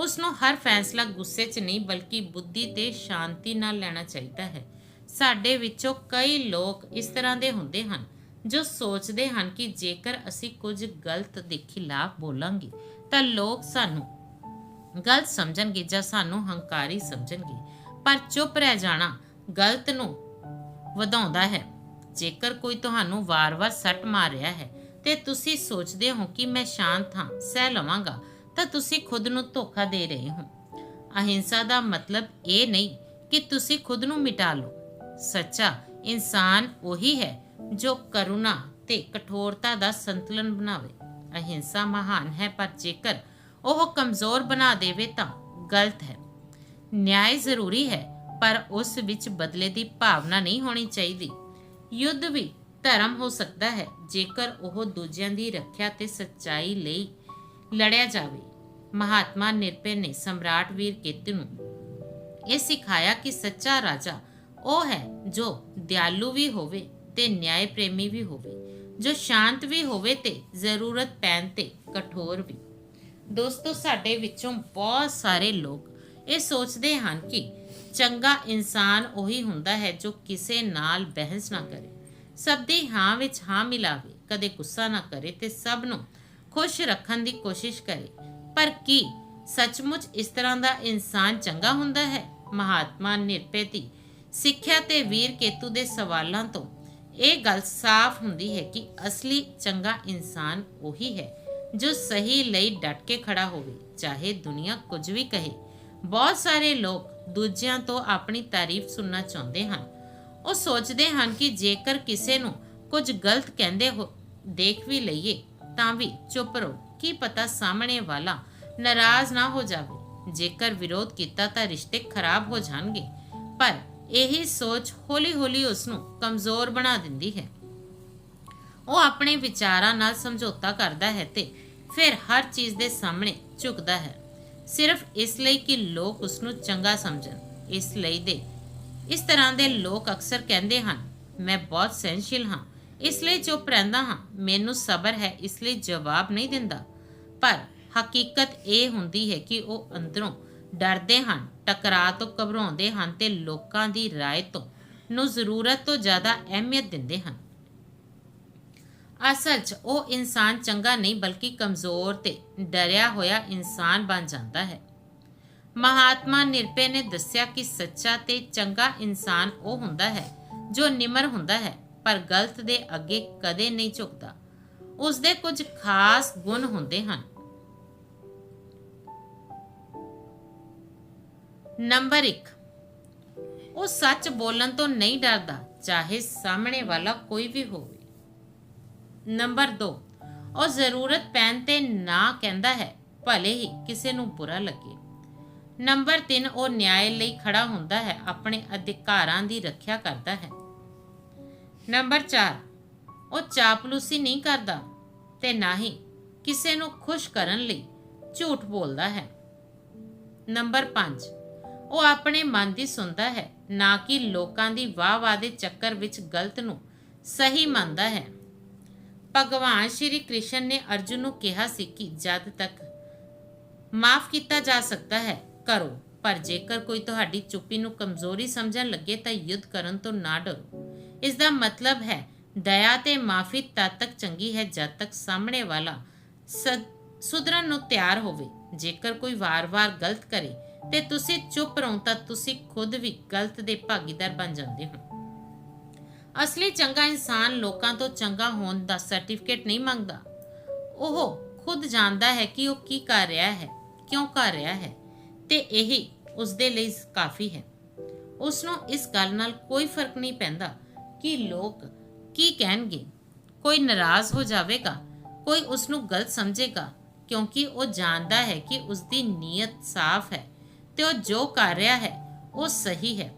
A: ਉਸ ਨੂੰ ਹਰ ਫੈਸਲਾ ਗੁੱਸੇ 'ਚ ਨਹੀਂ, ਬਲਕਿ ਬੁੱਧੀ ਤੇ ਸ਼ਾਂਤੀ ਨਾਲ ਲੈਣਾ ਚਾਹੀਦਾ ਹੈ। ਸਾਡੇ ਵਿੱਚੋਂ ਕਈ ਲੋਕ ਇਸ ਤਰ੍ਹਾਂ ਦੇ ਹੁੰਦੇ ਹਨ, ਜੋ ਸੋਚਦੇ ਹਨ ਕਿ ਜੇਕਰ ਅਸੀਂ ਕੁਝ ਗਲਤ ਦੇ ਖਿਲਾਫ ਬੋਲਾਂਗੇ, ਤਾਂ ਲੋਕ ਸਾਨੂੰ ਗਲਤ ਸਮਝਣਗੇ ਜਾਂ ਸਾਨੂੰ ਹੰਕਾਰੀ ਸਮਝਣਗੇ। ਪਰ ਚੁੱਪ ਰਹਿ ਜਾਣਾ ਗਲਤ ਨੂੰ ਵਧਾਉਂਦਾ ਹੈ। ਜੇਕਰ ਕੋਈ ਤੁਹਾਨੂੰ ਵਾਰ-ਵਾਰ ਸੱਟ ਮਾਰ ਰਿਹਾ ਹੈ, ਤੇ ਤੁਸੀਂ ਸੋਚਦੇ ਹੋ ਕਿ ਮੈਂ ਸ਼ਾਂਤ ਹਾਂ, ਸਹਿ ਲਵਾਂਗਾ ਤਾਂ ਤੁਸੀਂ ਖੁਦ ਨੂੰ ਧੋਖਾ ਦੇ ਰਹੇ ਹੋ। ਅਹਿੰਸਾ ਦਾ ਮਤਲਬ ਇਹ ਨਹੀਂ ਕਿ ਤੁਸੀਂ ਖੁਦ ਨੂੰ ਮਿਟਾ ਲਓ। ਸੱਚਾ ਇਨਸਾਨ ਉਹੀ ਹੈ ਜੋ ਕਰੁਣਾ ਤੇ ਕਠੋਰਤਾ ਦਾ ਸੰਤੁਲਨ ਬਣਾਵੇ। ਅਹਿੰਸਾ ਮਹਾਨ ਹੈ, ਪਰ ਜੇਕਰ ਉਹ ਕਮਜ਼ੋਰ ਬਣਾ ਦੇਵੇ ਤਾਂ ਗਲਤ ਹੈ। ਨਿਆਂ ਜ਼ਰੂਰੀ ਹੈ, ਪਰ ਉਸ ਵਿੱਚ ਬਦਲੇ ਦੀ ਭਾਵਨਾ ਨਹੀਂ ਹੋਣੀ ਚਾਹੀਦੀ। ਯੁੱਧ ਵੀ ਧਰਮ ਹੋ ਸਕਦਾ ਹੈ, ਜੇਕਰ ਉਹ ਦੂਜਿਆਂ ਦੀ ਰੱਖਿਆ ਤੇ ਸੱਚਾਈ ਲਈ ਲੜਿਆ ਜਾਵੇ। ਮਹਾਤਮਾ ਨਿਰਭੈ ਨੇ ਸਮਰਾਟ ਵੀਰ ਕੇਤੂ ਨੂੰ ਇਹ ਸਿਖਾਇਆ ਕਿ ਸੱਚਾ ਰਾਜਾ ਉਹ ਹੈ ਜੋ ਦਿਆਲੂ ਵੀ ਹੋਵੇ ਤੇ ਨਿਆਂ ਪ੍ਰੇਮੀ ਵੀ ਹੋਵੇ, ਜੋ ਸ਼ਾਂਤ ਵੀ ਹੋਵੇ ਤੇ ਜ਼ਰੂਰਤ ਪੈਣ ਤੇ ਕਠੋਰ ਵੀ। ਦੋਸਤੋ, ਸਾਡੇ ਵਿੱਚੋਂ ਬਹੁਤ ਸਾਰੇ ਲੋਕ ਇਹ ਸੋਚਦੇ ਹਨ ਕਿ ਚੰਗਾ ਇਨਸਾਨ ਉਹੀ ਹੁੰਦਾ ਹੈ ਜੋ ਕਿਸੇ ਨਾਲ ਬਹਿਸ ਨਾ ਕਰੇ, ਸਭ ਦੀ ਹਾਂ ਵਿੱਚ ਹਾਂ ਮਿਲਾਵੇ, ਕਦੇ ਗੁੱਸਾ ਨਾ ਕਰੇ ਤੇ ਸਭ ਨੂੰ ਖੁਸ਼ ਰੱਖਣ ਦੀ ਕੋਸ਼ਿਸ਼ ਕਰੇ। ਪਰ ਕੀ ਸੱਚਮੁੱਚ ਇਸ ਤਰ੍ਹਾਂ ਦਾ ਇਨਸਾਨ ਚੰਗਾ ਹੁੰਦਾ ਹੈ? ਮਹਾਤਮਾ ਨਿਰਭੈ ਸਿੱਖਿਆ ਤੇ ਵੀਰ ਕੇਤੂ ਦੇ ਸਵਾਲਾਂ ਤੋਂ ਇਹ ਗੱਲ ਸਾਫ਼ ਹੁੰਦੀ ਹੈ ਕਿ ਅਸਲੀ ਚੰਗਾ ਇਨਸਾਨ ਉਹੀ ਹੈ ਜੋ ਸਹੀ ਲਈ ਡਟ ਕੇ ਖੜਾ ਹੋਵੇ, ਚਾਹੇ ਦੁਨੀਆ ਕੁਝ ਵੀ ਕਹੇ। ਬਹੁਤ ਸਾਰੇ ਲੋਕ ਦੂਜਿਆਂ ਤੋਂ ਆਪਣੀ ਤਾਰੀਫ ਸੁਣਨਾ ਚਾਹੁੰਦੇ ਹਨ। ਉਹ ਸੋਚਦੇ ਹਨ ਕਿ ਜੇਕਰ ਕਿਸੇ ਨੂੰ ਕੁਝ ਗਲਤ ਕਹਿੰਦੇ ਹੋ, ਦੇਖ ਵੀ ਲਈਏ, ਤਾਂ ਵੀ ਚੁੱਪ ਰਹੋ। ਕੀ ਪਤਾ ਸਾਹਮਣੇ ਵਾਲਾ ਨਾਰਾਜ਼ ਨਾ ਹੋ ਜਾਵੇ। ਜੇਕਰ ਵਿਰੋਧ ਕੀਤਾ ਤਾਂ ਰਿਸ਼ਤੇ ਖਰਾਬ ਹੋ ਜਾਣਗੇ। ਪਰ ਇਹੀ ਸੋਚ ਹੌਲੀ-ਹੌਲੀ ਉਸ ਨੂੰ ਕਮਜ਼ੋਰ ਬਣਾ ਦਿੰਦੀ ਹੈ। ਉਹ ਆਪਣੇ ਵਿਚਾਰਾਂ ਨਾਲ ਸਮਝੌਤਾ ਕਰਦਾ ਹੈ ਤੇ ਫਿਰ ਹਰ ਚੀਜ਼ ਦੇ ਸਾਹਮਣੇ ਝੁਕਦਾ ਹੈ। ਸਿਰਫ ਇਸ ਲਈ ਕਿ ਲੋਕ ਉਸ ਨੂੰ ਚੰਗਾ ਸਮਝਣ। ਇਸ ਲਈ ਦੇ ਇਸ ਤਰ੍ਹਾਂ ਦੇ ਲੋਕ ਅਕਸਰ ਕਹਿੰਦੇ ਹਨ, ਮੈਂ ਬਹੁਤ ਸਹਿਨਸ਼ੀਲ ਹਾਂ। ਇਸ ਲਈ ਚੁੱਪ ਰਹਿੰਦਾ ਹਾਂ ਮੈਨੂੰ ਸਬਰ ਹੈ ਇਸ ਲਈ ਜਵਾਬ ਨਹੀਂ ਦਿੰਦਾ ਪਰ ਹਕੀਕਤ ਇਹ ਹੁੰਦੀ ਹੈ ਕਿ ਉਹ ਅੰਦਰੋਂ ਡਰਦੇ ਹਨ ਟਕਰਾਅ ਤੋਂ ਘਬਰਾਉਂਦੇ ਹਨ ਤੇ ਲੋਕਾਂ ਦੀ رائے ਤੋਂ ਨੂੰ ਜ਼ਰੂਰਤ ਤੋਂ ਜ਼ਿਆਦਾ ਅਹਿਮੀਅਤ ਦਿੰਦੇ ਹਨ ਅਸਲ 'ਚ ਉਹ ਇਨਸਾਨ ਚੰਗਾ ਨਹੀਂ ਬਲਕਿ ਕਮਜ਼ੋਰ ਤੇ ਡਰਿਆ ਹੋਇਆ ਇਨਸਾਨ ਬਣ ਜਾਂਦਾ ਹੈ ਮਹਾਤਮਾ ਨਿਰਪੇ ਨੇ ਦੱਸਿਆ ਕਿ ਸੱਚਾ ਤੇ ਚੰਗਾ ਇਨਸਾਨ ਉਹ ਹੁੰਦਾ ਹੈ ਜੋ ਨਿਮਰ ਹੁੰਦਾ ਹੈ ਪਰ ਗਲਤ ਦੇ ਅੱਗੇ ਕਦੇ ਨਹੀਂ ਝੁਕਦਾ। ਉਸ ਦੇ ਕੁਝ ਖਾਸ ਗੁਣ ਹੁੰਦੇ ਹਨ। ਨੰਬਰ 1 ਉਹ ਸੱਚ ਬੋਲਣ ਤੋਂ ਨਹੀਂ ਡਰਦਾ, ਚਾਹੇ ਸਾਹਮਣੇ ਵਾਲਾ ਕੋਈ ਵੀ ਹੋਵੇ। ਨੰਬਰ 2 ਉਹ ਜ਼ਰੂਰਤ ਪੈਣ ਤੇ ਨਾ ਕਹਿੰਦਾ ਹੈ, ਭਲੇ ਹੀ ਕਿਸੇ ਨੂੰ ਬੁਰਾ ਲੱਗੇ। ਨੰਬਰ 3 ਉਹ ਨਿਆਂ ਲਈ ਖੜਾ ਹੁੰਦਾ ਹੈ, ਆਪਣੇ ਅਧਿਕਾਰਾਂ ਦੀ ਰੱਖਿਆ ਕਰਦਾ ਹੈ। ਨੰਬਰ 4 ਉਹ ਚਾਪਲੂਸੀ ਨਹੀਂ ਕਰਦਾ ਤੇ ਨਾ ਹੀ ਕਿਸੇ ਨੂੰ ਖੁਸ਼ ਕਰਨ ਲਈ ਝੂਠ ਬੋਲਦਾ ਹੈ। ਨੰਬਰ 5 ਉਹ ਆਪਣੇ ਮਨ ਦੀ ਸੁਣਦਾ ਹੈ, ਨਾ ਕਿ ਲੋਕਾਂ ਦੀ ਵਾਹ-ਵਾਹ ਦੇ ਚੱਕਰ ਵਿੱਚ ਗਲਤ ਨੂੰ ਸਹੀ ਮੰਨਦਾ ਹੈ। ਭਗਵਾਨ ਸ਼੍ਰੀ ਕ੍ਰਿਸ਼ਨ ਨੇ ਅਰਜੁਨ ਨੂੰ ਕਿਹਾ ਸੀ ਕਿ ਜਦ ਤੱਕ ਮਾਫ ਕੀਤਾ ਜਾ ਸਕਦਾ ਹੈ, ਕਰੋ। ਪਰ ਜੇਕਰ ਕੋਈ ਤੁਹਾਡੀ ਚੁੱਪੀ ਨੂੰ ਕਮਜ਼ੋਰੀ ਸਮਝਣ ਲੱਗੇ ਤਾਂ ਯੁੱਧ ਕਰਨ ਤੋਂ ਨਾ ਡਰੋ। ਇਸ ਦਾ ਮਤਲਬ ਹੈ, ਦਇਆ ਤੇ ਮਾਫੀ ਤਦ ਤੱਕ ਚੰਗੀ ਹੈ ਜਦ ਤੱਕ ਸਾਹਮਣੇ ਵਾਲਾ ਸ- ਸੁਧਰਨ ਨੂੰ ਤਿਆਰ ਹੋਵੇ। ਜੇਕਰ ਕੋਈ ਵਾਰ-ਵਾਰ ਗਲਤ ਕਰੇ ਤੇ ਤੁਸੀਂ ਚੁੱਪ ਰਹੋ ਤਾਂ ਤੁਸੀਂ ਖੁਦ ਵੀ ਗਲਤ ਦੇ ਭਾਗੀਦਾਰ ਬਣ ਜਾਂਦੇ ਹੋ। ਅਸਲੀ ਚੰਗਾ ਇਨਸਾਨ ਲੋਕਾਂ ਤੋਂ ਚੰਗਾ ਹੋਣ ਦਾ ਸਰਟੀਫਿਕੇਟ ਨਹੀਂ ਮੰਗਦਾ। ਉਹ ਖੁਦ ਜਾਣਦਾ ਹੈ ਕਿ ਉਹ ਕੀ ਕਰ ਰਿਹਾ ਹੈ, ਕਿਉਂ ਕਰ ਰਿਹਾ ਹੈ ਤੇ ਇਹ ਉਸ ਦੇ ਲਈ ਕਾਫੀ ਹੈ। ਉਸ ਨੂੰ ਇਸ ਗੱਲ ਨਾਲ ਕੋਈ ਫ਼ਰਕ ਨਹੀਂ ਪੈਂਦਾ ਕਿ ਲੋਕ ਕੀ ਕਹਿਣਗੇ? ਕੋਈ ਨਾਰਾਜ਼ ਹੋ ਜਾਵੇਗਾ, ਕੋਈ ਉਸ ਨੂੰ ਗਲਤ ਸਮਝੇਗਾ, ਕਿਉਂਕਿ ਉਹ ਜਾਣਦਾ ਹੈ ਕਿ ਉਸ ਦੀ ਨੀਅਤ ਸਾਫ਼ ਹੈ ਤੇ ਉਹ ਜੋ ਕਰ ਰਿਹਾ ਹੈ, ਉਹ ਸਹੀ ਹੈ।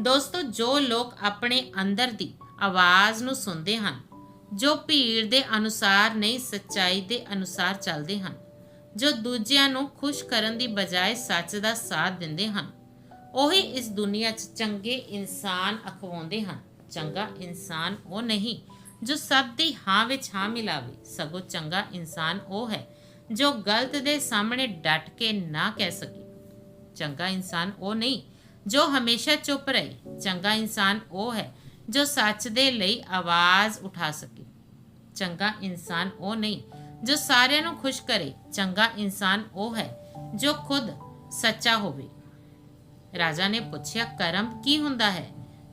A: ਦੋਸਤੋ, ਜੋ ਲੋਕ ਆਪਣੇ ਅੰਦਰ ਦੀ ਆਵਾਜ਼ ਨੂੰ ਸੁਣਦੇ ਹਨ, ਜੋ ਭੀੜ ਦੇ ਅਨੁਸਾਰ ਨਹੀਂ, ਸੱਚਾਈ ਦੇ ਅਨੁਸਾਰ ਚੱਲਦੇ ਹਨ, ਜੋ ਦੂਜਿਆਂ ਨੂੰ ਖੁਸ਼ ਕਰਨ ਦੀ ਬਜਾਏ ਸੱਚ ਦਾ ਸਾਥ ਦਿੰਦੇ ਹਨ ਉਹੀ ਇਸ ਦੁਨੀਆ 'ਚ ਚੰਗੇ ਇਨਸਾਨ ਅਖਵਾਉਂਦੇ ਹਨ, ਚੰਗਾ ਇਨਸਾਨ ਉਹ ਨਹੀਂ, ਜੋ ਸਭ ਦੀ ਹਾਂ ਵਿੱਚ ਹਾਂ ਮਿਲਾਵੇ, ਸਗੋਂ ਚੰਗਾ ਇਨਸਾਨ ਉਹ ਹੈ, ਜੋ ਗਲਤ ਦੇ ਸਾਹਮਣੇ ਡਟ ਕੇ ਨਾ ਕਹਿ ਸਕੇ। ਚੰਗਾ ਇਨਸਾਨ ਉਹ ਨਹੀਂ, ਜੋ ਹਮੇਸ਼ਾ ਚੁੱਪ ਰਹੇ, ਚੰਗਾ ਇਨਸਾਨ ਉਹ ਹੈ, ਜੋ ਸੱਚ ਦੇ ਲਈ ਆਵਾਜ਼ ਉਠਾ ਸਕੇ। ਚੰਗਾ ਇਨਸਾਨ ਉਹ ਨਹੀਂ, ਜੋ ਸਾਰਿਆਂ ਨੂੰ ਖੁਸ਼ ਕਰੇ, ਚੰਗਾ ਇਨਸਾਨ ਉਹ ਹੈ, ਜੋ ਖੁਦ ਸੱਚਾ ਹੋਵੇ। ਰਾਜਾ ਨੇ ਪੁੱਛਿਆ, ਕਰਮ ਕੀ ਹੁੰਦਾ ਹੈ?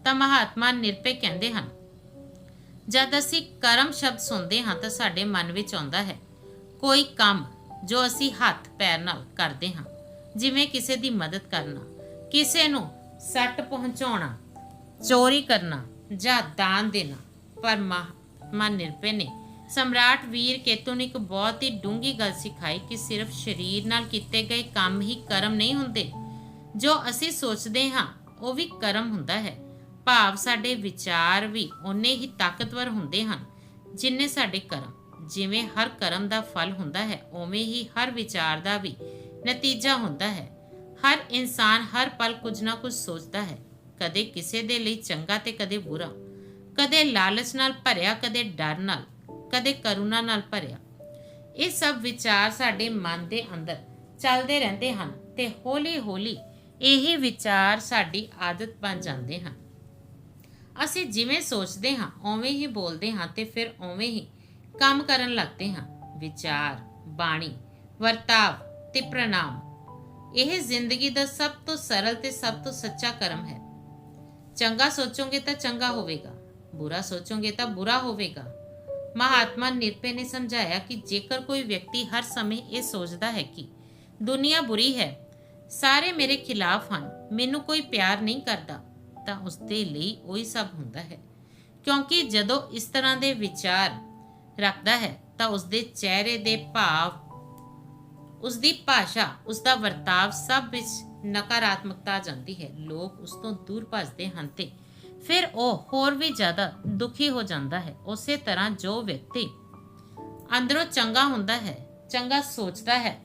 A: ਤਾਂ ਮਹਾਤਮਾ ਨਿਰਪੇ ਕਹਿੰਦੇ ਹਨ, ਜਦ ਅਸੀਂ ਕਰਮ ਸ਼ਬਦ ਸੁਣਦੇ ਹਾਂ ਤਾਂ ਸਾਡੇ ਮਨ ਵਿੱਚ ਆਉਂਦਾ ਹੈ ਕੋਈ ਕੰਮ ਜੋ ਅਸੀਂ ਹੱਥ ਪੈਰ ਨਾਲ ਕਰਦੇ ਹਾਂ, ਜਿਵੇਂ ਕਿਸੇ ਦੀ ਮਦਦ ਕਰਨਾ, ਕਿਸੇ ਨੂੰ ਸੱਟ ਪਹੁੰਚਾਉਣਾ, ਚੋਰੀ ਕਰਨਾ ਜਾਂ ਦਾਨ ਦੇਣਾ। ਪਰ ਮਹਾਤਮਾ ਨਿਰਪੇ ਨੇ ਸਮਰਾਟ ਵੀਰ ਕੇਤੂ ਨੇ ਇੱਕ ਬਹੁਤ ਹੀ ਡੂੰਗੀ ਗੱਲ ਸਿਖਾਈ ਕਿ ਸਿਰਫ ਸਰੀਰ ਨਾਲ ਕੀਤੇ ਗਏ ਕੰਮ ਹੀ ਕਰਮ ਨਹੀਂ ਹੁੰਦੇ ਜੋ ਅਸੀਂ ਸੋਚਦੇ ਹਾਂ, ਉਹ ਵੀ ਕਰਮ ਹੁੰਦਾ ਹੈ। ਭਾਵ ਸਾਡੇ ਵਿਚਾਰ ਵੀ ਉਨੇ ਹੀ ਤਾਕਤਵਰ ਹੁੰਦੇ ਹਨ, ਜਿੰਨੇ ਸਾਡੇ ਕਰਮ। ਜਿਵੇਂ ਹਰ ਕਰਮ ਦਾ ਫਲ ਹੁੰਦਾ ਹੈ ਉਵੇਂ ਹੀ ਹਰ ਵਿਚਾਰ ਦਾ ਵੀ ਨਤੀਜਾ ਹੁੰਦਾ ਹੈ। ਹਰ ਇਨਸਾਨ ਹਰ ਪਲ ਕੁਝ ਨਾ ਕੁਝ ਸੋਚਦਾ ਹੈ, ਕਦੇ ਕਿਸੇ ਦੇ ਲਈ ਚੰਗਾ ਤੇ ਕਦੇ ਬੁਰਾ। ਕਦੇ ਲਾਲਚ ਨਾਲ ਭਰਿਆ, ਕਦੇ ਡਰ ਨਾਲ, ਕਦੇ ਕਰੁਣਾ ਨਾਲ ਭਰਿਆ। ਇਹ ਸਭ ਵਿਚਾਰ ਸਾਡੇ ਮਨ ਦੇ ਅੰਦਰ ਚੱਲਦੇ ਰਹਿੰਦੇ ਹਨ ਤੇ ਹੌਲੀ-ਹੌਲੀ ਇਹ ਵਿਚਾਰ ਸਾਡੀ ਆਦਤ ਬਣ ਜਾਂਦੇ ਹਨ। ਅਸੀਂ ਜਿਵੇਂ ਸੋਚਦੇ ਹਾਂ, ਉਵੇਂ ਹੀ ਬੋਲਦੇ ਹਾਂ ਤੇ ਫਿਰ ਉਵੇਂ ਹੀ ਕੰਮ ਕਰਨ ਲੱਗਦੇ ਹਾਂ। ਵਿਚਾਰ, ਬਾਣੀ, ਵਰਤਾਵ ਤੇ ਪ੍ਰਣਾਮ, ਇਹ ਜ਼ਿੰਦਗੀ ਦਾ ਸਭ ਤੋਂ ਸਰਲ ਤੇ ਸਭ ਤੋਂ ਸੱਚਾ ਕਰਮ ਹੈ। ਚੰਗਾ ਸੋਚੋਗੇ ਤਾਂ ਚੰਗਾ ਹੋਵੇਗਾ, ਬੁਰਾ ਸੋਚੋਗੇ ਤਾਂ ਬੁਰਾ ਹੋਵੇਗਾ। ਮਹਾਤਮਾ ਨਿਰਪੇ ਨੇ ਸਮਝਾਇਆ ਕਿ ਜੇਕਰ ਕੋਈ ਵਿਅਕਤੀ ਹਰ ਸਮੇਂ ਇਹ ਸੋਚਦਾ ਹੈ ਕਿ ਦੁਨੀਆ ਬੁਰੀ ਹੈ ਸਾਰੇ ਮੇਰੇ ਖਿਲਾਫ ਹਨ। ਮੈਨੂੰ ਕੋਈ ਪਿਆਰ ਨਹੀਂ ਕਰਦਾ। ਤਾਂ ਉਸ ਦੇ ਲਈ ਉਹੀ ਸਭ ਹੁੰਦਾ ਹੈ। ਕਿਉਂਕਿ ਜਦੋਂ ਇਸ ਤਰ੍ਹਾਂ ਦੇ ਵਿਚਾਰ ਰੱਖਦਾ ਹੈ, ਤਾਂ ਉਸ ਦੇ ਚਿਹਰੇ ਦੇ ਭਾਵ ਉਸ ਦੀ ਭਾਸ਼ਾ ਉਸ ਦਾ ਵਰਤਾਵ ਸਭ ਵਿੱਚ ਨਕਾਰਾਤਮਕਤਾ ਆ ਜਾਂਦੀ ਹੈ। ਲੋਕ ਉਸ ਤੋਂ ਦੂਰ ਭੱਜਦੇ ਹਨ ਤੇ ਫਿਰ ਉਹ ਹੋਰ ਵੀ ਜ਼ਿਆਦਾ ਦੁਖੀ ਹੋ ਜਾਂਦਾ ਹੈ। ਉਸੇ ਤਰ੍ਹਾਂ ਜੋ ਵਿਅਕਤੀ ਅੰਦਰੋਂ ਚੰਗਾ ਹੁੰਦਾ ਹੈ, ਚੰਗਾ ਸੋਚਦਾ ਹੈ,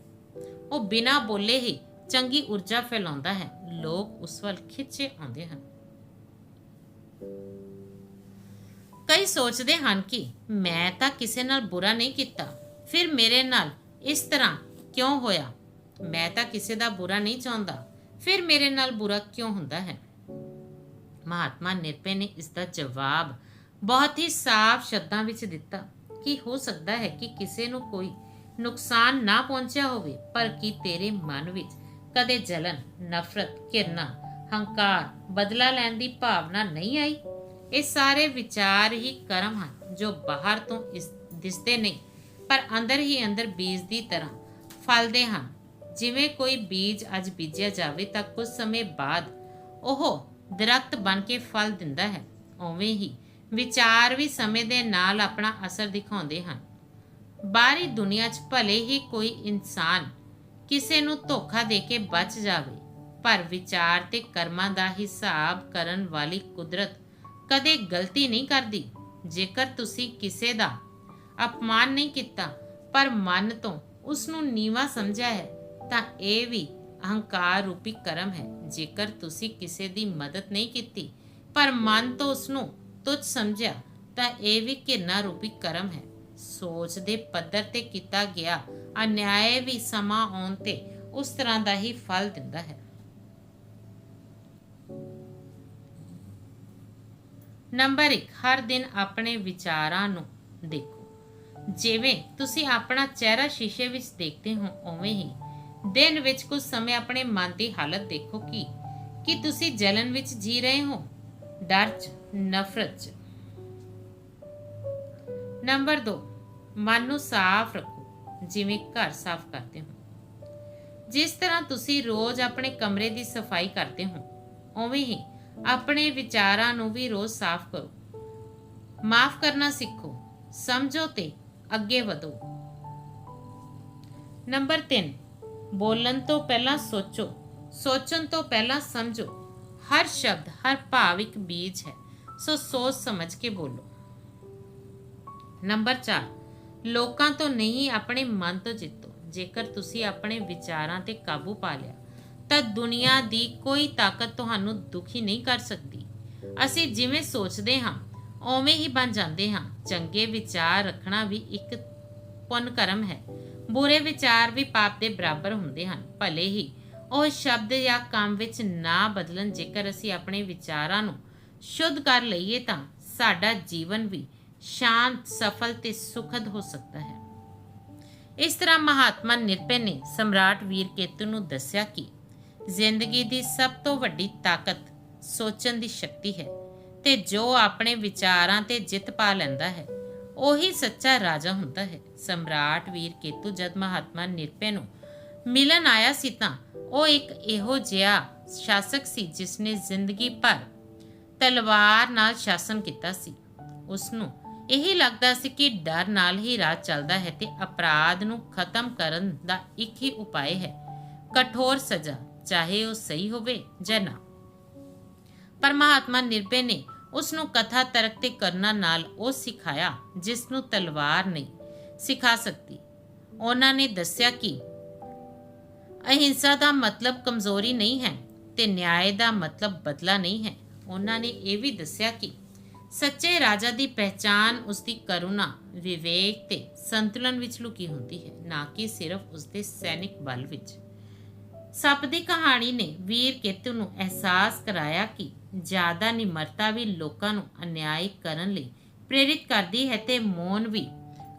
A: ਉਹ ਬਿਨਾਂ ਬੋਲੇ ਹੀ ਚੰਗੀ ਊਰਜਾ ਫੈਲਾਉਂਦਾ ਹੈ। ਲੋਕ ਉਸ ਵੱਲ ਖਿੱਚੇ ਆਉਂਦੇ ਹਨ। ਕਈ ਸੋਚਦੇ ਹਨ ਕਿ ਮੈਂ ਤਾਂ ਕਿਸੇ ਨਾਲ ਬੁਰਾ ਨਹੀਂ ਕੀਤਾ। ਫਿਰ ਮੇਰੇ ਨਾਲ ਇਸ ਤਰ੍ਹਾਂ ਕਿਉਂ ਹੋਇਆ? ਮੈਂ ਤਾਂ ਕਿਸੇ ਦਾ ਬੁਰਾ ਨਹੀਂ ਚਾਹੁੰਦਾ। ਫਿਰ ਮੇਰੇ ਨਾਲ ਬੁਰਾ ਕਿਉਂ ਹੁੰਦਾ ਹੈ? ਮਹਾਤਮਾ ਨਿਰਪੇ ਨੇ ਇਸ ਦਾ ਜਵਾਬ ਬਹੁਤ ਹੀ ਸਾਫ਼ ਸ਼ਬਦਾਂ ਵਿੱਚ ਦਿੱਤਾ ਕਿ ਹੋ ਸਕਦਾ ਹੈ ਕਿ ਕਿਸੇ ਨੂੰ ਕੋਈ ਨੁਕਸਾਨ ਨਾ ਪਹੁੰਚਿਆ ਹੋਵੇ, ਪਰ ਕੀ ਤੇਰੇ ਮਨ ਵਿੱਚ ਕਦੇ ਜਲਨ, ਨਫ਼ਰਤ ਕਿਰਨਾ ਹੰਕਾਰ ਬਦਲਾ ਲੈਣ ਦੀ ਭਾਵਨਾ ਨਹੀਂ ਆਈ। ਇਹ ਸਾਰੇ ਵਿਚਾਰ ਹੀ ਕਰਮ ਹਨ, ਜੋ ਬਾਹਰ ਤੋਂ ਦਿਸਦੇ ਨਹੀਂ, ਪਰ ਅੰਦਰ ਹੀ ਅੰਦਰ ਬੀਜ ਦੀ ਤਰ੍ਹਾਂ ਫਲਦੇ ਹਨ। ਜਿਵੇਂ ਕੋਈ ਬੀਜ ਅੱਜ ਬੀਜਿਆ ਜਾਵੇ ਤਾਂ ਕੁਝ ਸਮੇਂ ਬਾਅਦ ਉਹ ਦਰਖਤ ਬਣ ਕੇ ਫਲ ਦਿੰਦਾ ਹੈ। ਉਵੇਂ ਹੀ ਵਿਚਾਰ ਵੀ ਸਮੇਂ ਦੇ ਨਾਲ ਆਪਣਾ ਅਸਰ ਦਿਖਾਉਂਦੇ ਹਨ। ਬਾਹਰੀ ਦੁਨੀਆ 'ਚ ਭਲੇ ਹੀ ਕੋਈ ਇਨਸਾਨ ਕਿਸੇ ਨੂੰ ਧੋਖਾ ਦੇ ਕੇ ਬਚ ਜਾਵੇ, ਪਰ ਵਿਚਾਰ ਤੇ ਕਰਮਾਂ ਦਾ ਹਿਸਾਬ ਕਰਨ ਵਾਲੀ ਕੁਦਰਤ ਕਦੇ ਗਲਤੀ ਨਹੀਂ ਕਰਦੀ। ਜੇਕਰ ਤੁਸੀਂ ਕਿਸੇ ਦਾ ਅਪਮਾਨ ਨਹੀਂ ਕੀਤਾ, ਪਰ ਮਨ ਤੋਂ ਉਸ ਨੂੰ ਨੀਵਾ ਸਮਝਿਆ ਹੈ, ਤਾਂ ਇਹ ਵੀ ਅਹੰਕਾਰ ਰੂਪੀ ਕਰਮ ਹੈ। ਜੇਕਰ ਤੁਸੀਂ ਕਿਸੇ ਦੀ ਮਦਦ ਨਹੀਂ ਕੀਤੀ, ਪਰ ਮਨ ਤੋਂ ਉਸ ਨੂੰ ਤੁੱਛ ਸਮਝਿਆ, ਤਾਂ ਇਹ ਵੀ ਘਿਰਨਾ ਰੂਪੀ ਕਰਮ ਹੈ। ਸੋਚ ਦੇ ਪੱਧਰ ਤੇ ਕੀਤਾ ਗਿਆ ਅਨਿਆਏ ਵੀ ਸਮਾਂ ਆਉਣ ਤੇ ਉਸ ਤਰ੍ਹਾਂ ਦਾ ਹੀ ਫਲ ਦਿੰਦਾ ਹੈ। ਨੰਬਰ 1 ਹਰ ਦਿਨ ਆਪਣੇ ਵਿਚਾਰਾਂ ਨੂੰ ਦੇਖੋ। ਜਿਵੇਂ ਤੁਸੀਂ ਆਪਣਾ ਚਿਹਰਾ ਸ਼ੀਸ਼ੇ ਵਿੱਚ ਦੇਖਦੇ ਹੋ, ਉਵੇਂ ਹੀ ਦਿਨ ਵਿੱਚ ਕੁਝ ਸਮੇਂ ਆਪਣੇ ਮਨ ਦੀ ਹਾਲਤ ਦੇਖੋ ਕਿ, ਕੀ ਤੁਸੀਂ ਜਲਨ ਵਿੱਚ ਜੀ ਰਹੇ ਹੋ? ਡਰ 'ਚ, ਨਫ਼ਰਤ 'ਚ। ਨੰਬਰ 2 ਮਨ ਨੂੰ ਸਾਫ਼ ਰੱਖੋ। ਜਿਵੇਂ ਘਰ ਸਾਫ਼ ਕਰਦੇ ਹੋ। ਜਿਸ ਤਰ੍ਹਾਂ ਤੁਸੀਂ ਰੋਜ਼ ਆਪਣੇ ਕਮਰੇ ਦੀ ਸਫ਼ਾਈ ਕਰਦੇ ਹੋ, ਉਵੇਂ ਹੀ ਆਪਣੇ ਵਿਚਾਰਾਂ ਨੂੰ ਵੀ ਰੋਜ਼ ਸਾਫ਼ ਕਰੋ। ਮਾਫ ਕਰਨਾ ਸਿੱਖੋ, ਸਮਝੋ ਤੇ ਅੱਗੇ ਵਧੋ। ਨੰਬਰ 3 ਬੋਲਣ ਤੋਂ ਪਹਿਲਾਂ ਸੋਚੋ, ਸੋਚਣ ਤੋਂ ਪਹਿਲਾਂ ਸਮਝੋ। ਹਰ ਸ਼ਬਦ, ਹਰ ਭਾਵ ਇੱਕ ਬੀਜ ਹੈ, ਸੋ ਸੋਚ ਸਮਝ ਕੇ ਬੋਲੋ। ਨੰਬਰ 4 ਲੋਕਾਂ ਤੋਂ ਨਹੀਂ, ਆਪਣੇ ਮਨ ਤੋਂ ਜਿੱਤੋ। ਜੇਕਰ ਤੁਸੀਂ ਆਪਣੇ ਵਿਚਾਰਾਂ ਤੇ ਕਾਬੂ ਪਾ ਲਿਆ, ਤਾਂ ਦੁਨੀਆ ਦੀ ਕੋਈ ਤਾਕਤ ਤੁਹਾਨੂੰ ਦੁਖੀ ਨਹੀਂ ਕਰ ਸਕਦੀ। ਅਸੀਂ ਜਿਵੇਂ ਸੋਚਦੇ ਹਾਂ, ਉਵੇਂ ਹੀ ਬਣ ਜਾਂਦੇ ਹਾਂ। ਚੰਗੇ ਵਿਚਾਰ ਰੱਖਣਾ ਵੀ ਇੱਕ ਪੁੰਨ ਕਰਮ ਹੈ। ਬੁਰੇ ਵਿਚਾਰ ਵੀ ਪਾਪ ਦੇ ਬਰਾਬਰ ਹੁੰਦੇ ਹਨ। ਭਲੇ ਹੀ ਉਹ ਸ਼ਬਦ ਜਾਂ ਕੰਮ ਵਿੱਚ ਨਾ ਬਦਲਣ, ਜੇਕਰ ਅਸੀਂ ਆਪਣੇ ਵਿਚਾਰਾਂ ਨੂੰ ਸ਼ੁੱਧ ਕਰ ਲਈਏ ਤਾਂ ਸਾਡਾ ਜੀਵਨ ਵੀ ਸ਼ਾਂਤ, ਸਫਲ ਤੇ ਸੁਖਦ ਹੋ ਸਕਦਾ ਹੈ। ਇਸ ਤਰ੍ਹਾਂ ਮਹਾਤਮਾ ਨਿਰਭੈ ਨੇ ਸਮਰਾਟ ਵੀਰ ਕੇਤੂ ਨੂੰ ਦੱਸਿਆ ਕਿ ਜ਼ਿੰਦਗੀ ਦੀ ਸਭ ਤੋਂ ਵੱਡੀ ਤਾਕਤ ਸੋਚਣ ਦੀ ਸ਼ਕਤੀ ਹੈ ਤੇ ਜੋ ਆਪਣੇ ਵਿਚਾਰਾਂ ਤੇ ਜਿੱਤ ਪਾ ਲੈਂਦਾ ਹੈ, ਉਹੀ ਸੱਚਾ ਰਾਜਾ ਹੁੰਦਾ ਹੈ। ਸਮਰਾਟ ਵੀਰ ਕੇਤੂ ਜਦ ਮਹਾਤਮਾ ਨਿਰਭੈ ਨੂੰ ਮਿਲਣ ਆਇਆ ਸੀ ਤਾਂ ਉਹ ਇੱਕ ਇਹੋ ਜਿਹਾ ਸ਼ਾਸਕ ਸੀ ਜਿਸ ਨੇ ਜ਼ਿੰਦਗੀ ਭਰ ਤਲਵਾਰ ਨਾਲ ਸ਼ਾਸਨ ਕੀਤਾ ਸੀ। ਉਸ ਨੂੰ ਇਹੀ ਲੱਗਦਾ ਸੀ ਕਿ ਡਰ ਨਾਲ ਹੀ ਰਾਜ ਚੱਲਦਾ ਹੈ ਤੇ ਅਪਰਾਧ ਨੂੰ ਖਤਮ ਕਰਨ ਦਾ ਇੱਕ ਹੀ ਉਪਾਅ ਹੈ। ਕਠੋਰ ਸਜ਼ਾ, ਚਾਹੇ ਉਹ ਸਹੀ ਹੋਵੇ ਜਾਂ ਨਾ। ਪਰ ਮਹਾਤਮਾ ਨਿਰਭੈ ਨੇ ਉਸ ਨੂੰ ਕਥਾ ਤਰਕ ਤੇ ਕਰਨਾ ਨਾਲ ਉਹ ਸਿਖਾਇਆ ਜਿਸ ਨੂੰ ਤਲਵਾਰ ਨਹੀਂ ਸਿਖਾ ਸਕਦੀ। ਉਹਨਾਂ ਨੇ ਦੱਸਿਆ ਕਿ ਅਹਿੰਸਾ ਦਾ ਮਤਲਬ ਕਮਜ਼ੋਰੀ ਨਹੀਂ ਹੈ ਤੇ ਨਿਆਂ ਦਾ ਮਤਲਬ ਬਦਲਾ ਨਹੀਂ ਹੈ। ਉਹਨਾਂ ਨੇ ਇਹ ਵੀ ਦੱਸਿਆ ਕਿ ਸੱਚੇ ਰਾਜਾ ਦੀ ਪਹਿਚਾਨ ਉਸ ਦੀ ਕਰੁਣਾ, ਵਿਵੇਕ ਤੇ ਸੰਤੁਲਨ ਵਿੱਚ ਲੁਕੀ ਹੁੰਦੀ ਹੈ, ਨਾ ਕਿ ਸਿਰਫ ਉਸ ਦੇ ਸੈਨਿਕ ਬਲ ਵਿੱਚ। ਸੱਪ ਦੀ ਕਹਾਣੀ ਨੇ ਵੀਰ ਕੇਤੂ ਨੂੰ ਅਹਿਸਾਸ ਕਰਾਇਆ ਕਿ ਜ਼ਿਆਦਾ ਨਿਮਰਤਾ ਵੀ ਲੋਕਾਂ ਨੂੰ ਅਨਿਆਇ ਕਰਨ ਲਈ ਪ੍ਰੇਰਿਤ ਕਰਦੀ ਹੈ ਤੇ ਮੌਨ ਵੀ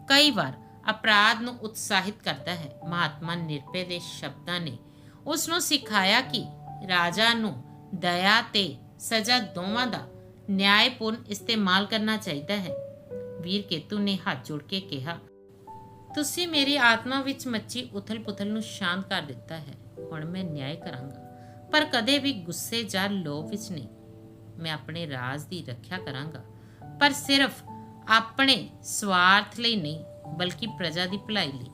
A: ਕਈ ਵਾਰ ਅਪਰਾਧ ਨੂੰ ਉਤਸ਼ਾਹਿਤ ਕਰਦਾ ਹੈ। ਮਹਾਤਮਾ ਨਿਰਭੈ ਦੇ ਸ਼ਬਦਾਂ ਨੇ ਉਸ ਨੂੰ ਸਿਖਾਇਆ ਕਿ ਰਾਜਾ ਨੂੰ ਦਇਆ ਤੇ ਸਜ਼ਾ ਦੋਵਾਂ ਦਾ ਨਿਆਂਪੂਰਨ ਇਸਤੇਮਾਲ ਕਰਨਾ ਚਾਹੀਦਾ ਹੈ। ਵੀਰ ਕੇਤੂ ਨੇ ਹੱਥ ਜੋੜ ਕੇ ਕਿਹਾ, ਤੁਸੀਂ ਮੇਰੀ ਆਤਮਾ ਵਿੱਚ ਮੱਚੀ ਉਥਲ-ਪੁਥਲ ਨੂੰ ਸ਼ਾਂਤ ਕਰ ਦਿੱਤਾ ਹੈ। ਹੁਣ ਮੈਂ ਨਿਆਂ ਕਰਾਂਗਾ। ਪਰ ਕਦੇ ਵੀ ਗੁੱਸੇ ਜਾਂ ਲੋਭ ਵਿੱਚ ਨਹੀਂ। ਮੈਂ ਆਪਣੇ ਰਾਜ ਦੀ ਰੱਖਿਆ ਕਰਾਂਗਾ। ਪਰ ਸਿਰਫ ਆਪਣੇ ਸਵਾਰਥ ਲਈ ਨਹੀਂ, ਬਲਕਿ ਪ੍ਰਜਾ ਦੀ ਭਲਾਈ ਲਈ।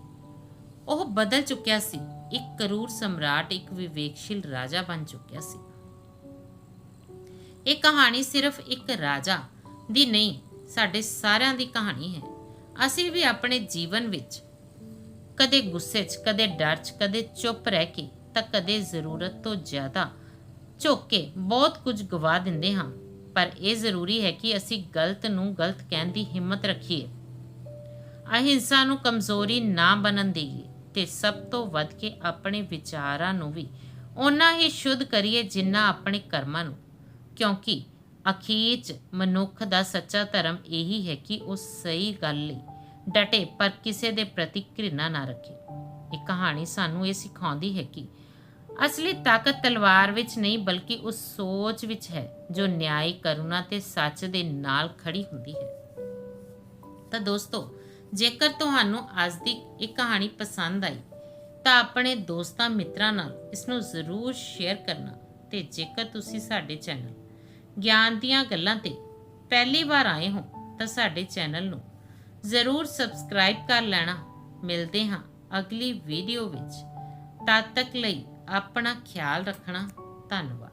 A: ਉਹ ਬਦਲ ਚੁੱਕਿਆ ਸੀ। ਇੱਕ ਕਰੂਰ ਸਮਰਾਟ ਇੱਕ ਵਿਵੇਕਸ਼ੀਲ ਰਾਜਾ ਬਣ ਚੁੱਕਿਆ ਸੀ। ਇਹ ਕਹਾਣੀ ਸਿਰਫ ਇੱਕ ਰਾਜਾ ਦੀ ਨਹੀਂ, ਸਾਡੇ ਸਾਰਿਆਂ ਦੀ ਕਹਾਣੀ ਹੈ। ਅਸੀਂ ਵੀ ਆਪਣੇ ਜੀਵਨ ਵਿੱਚ ਕਦੇ ਗੁੱਸੇ 'ਚ, ਕਦੇ ਡਰ 'ਚ, ਕਦੇ ਚੁੱਪ ਰਹਿ ਕੇ ਤਾਂ ਕਦੇ ਜ਼ਰੂਰਤ ਤੋਂ ਜ਼ਿਆਦਾ ਝੁੱਕ ਕੇ ਬਹੁਤ ਕੁਝ ਗਵਾ ਦਿੰਦੇ ਹਾਂ। ਪਰ ਇਹ ਜ਼ਰੂਰੀ ਹੈ ਕਿ ਅਸੀਂ ਗਲਤ ਨੂੰ ਗਲਤ ਕਹਿਣ ਦੀ ਹਿੰਮਤ ਰੱਖੀਏ। ਅਹਿੰਸਾ ਨੂੰ ਕਮਜ਼ੋਰੀ ਨਾ ਬਣਨ ਦੇਈਏ ਤੇ ਸਭ ਤੋਂ ਵੱਧ ਕੇ ਆਪਣੇ ਵਿਚਾਰਾਂ ਨੂੰ ਵੀ ਓਨਾ ਹੀ ਸ਼ੁੱਧ ਕਰੀਏ ਜਿੰਨਾ ਆਪਣੇ ਕਰਮਾਂ ਨੂੰ। ਕਿਉਂਕਿ ਅਖੀਰ 'ਚ ਮਨੁੱਖ ਦਾ ਸੱਚਾ ਧਰਮ ਇਹੀ ਹੈ ਕਿ ਉਹ ਸਹੀ ਗੱਲ ਲਈ ਡਟੇ, ਪਰ ਕਿਸੇ ਦੇ ਪ੍ਰਤੀ ਘਿਰਣਾ ਨਾ ਰੱਖੇ। ਇਹ ਕਹਾਣੀ ਸਾਨੂੰ ਇਹ ਸਿਖਾਉਂਦੀ ਹੈ ਕਿ ਅਸਲੀ ਤਾਕਤ ਤਲਵਾਰ ਵਿੱਚ ਨਹੀਂ, ਬਲਕਿ ਉਸ ਸੋਚ ਵਿੱਚ ਹੈ, ਜੋ ਨਿਆਇ ਕਰੁਣਾ ਤੇ ਸੱਚ ਦੇ ਨਾਲ ਖੜੀ ਹੁੰਦੀ ਹੈ। ਤਾਂ ਦੋਸਤੋ, ਜੇਕਰ ਤੁਹਾਨੂੰ ਅੱਜ ਦੀ ਇਹ ਕਹਾਣੀ ਪਸੰਦ ਆਈ, ਤਾਂ ਆਪਣੇ ਦੋਸਤਾਂ ਮਿੱਤਰਾਂ ਨਾਲ ਇਸ ਨੂੰ ਜ਼ਰੂਰ ਸ਼ੇਅਰ ਕਰਨਾ ਤੇ ਜੇਕਰ ਤੁਸੀਂ ਸਾਡੇ ਚੈਨਲ ਗਿਆਨ ਦੀਆਂ ਗੱਲਾਂ ਤੇ ਪਹਿਲੀ ਵਾਰ ਆਏ ਹੋ ਤਾਂ ਸਾਡੇ ਚੈਨਲ ਨੂੰ ਜ਼ਰੂਰ ਸਬਸਕ੍ਰਾਈਬ ਕਰ ਲੈਣਾ। ਮਿਲਦੇ ਹਾਂ ਅਗਲੀ ਵੀਡੀਓ ਵਿੱਚ। ਤਦ ਤੱਕ ਲਈ ਆਪਣਾ ਖਿਆਲ ਰੱਖਣਾ। ਧੰਨਵਾਦ।